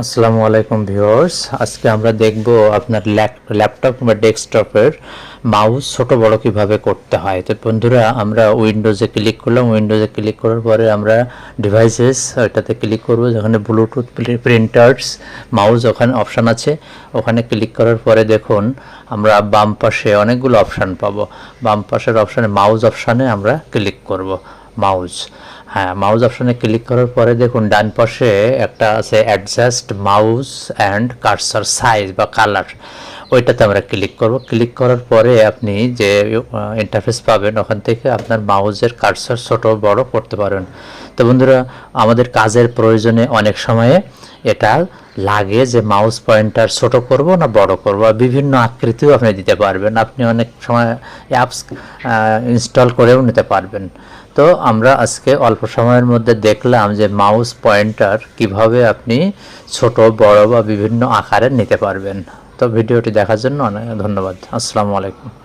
আসসালামু আলাইকুম ভিউয়ার্স। আজকে আমরা দেখব আপনার ল্যাপটপ বা ডেস্কটপের মাউস ছোট বড় কীভাবে করতে হয়। তো বন্ধুরা, আমরা উইন্ডোজে ক্লিক করলাম। উইন্ডোজে ক্লিক করার পরে আমরা ডিভাইসেস ওইটাতে ক্লিক করব। যেখানে ব্লুটুথ প্রিন্টার্স, মাউস ওখানে অপশান আছে। ওখানে ক্লিক করার পরে দেখুন, আমরা বাম পাশে অনেকগুলো অপশান পাবো। বাম পাশের অপশানে মাউস অপশানে আমরা ক্লিক করব। মাউস হ্যাঁ মাউস অপশনে ক্লিক করার পরে দেখুন, ডান পাশে একটা আছে adjust mouse and cursor size বা কালার ওইটাতে আমরা ক্লিক করব। ক্লিক করার পরে আপনি যে ইন্টারফেস পাবেন, ওখান থেকে আপনার মাউজের কার্সার ছোট বড় করতে পারেন। তো বন্ধুরা, আমাদের কাজের প্রয়োজনে অনেক সময়ে এটা লাগে যে মাউস পয়েন্টার ছোট করব না বড় করব বিভিন্ন আকৃতিও আপনি দিতে পারবেন। আপনি অনেক সময় অ্যাপস ইনস্টল করেও নিতে পারবেন। তো আমরা আজকে অল্প সময়ের মধ্যে দেখলাম যে মাউস পয়েন্টার কীভাবে আপনি ছোট, বড় বা বিভিন্ন আকারে নিতে পারবেন। তো ভিডিওটি দেখার জন্য অনেক ধন্যবাদ। আসসালামু আলাইকুম।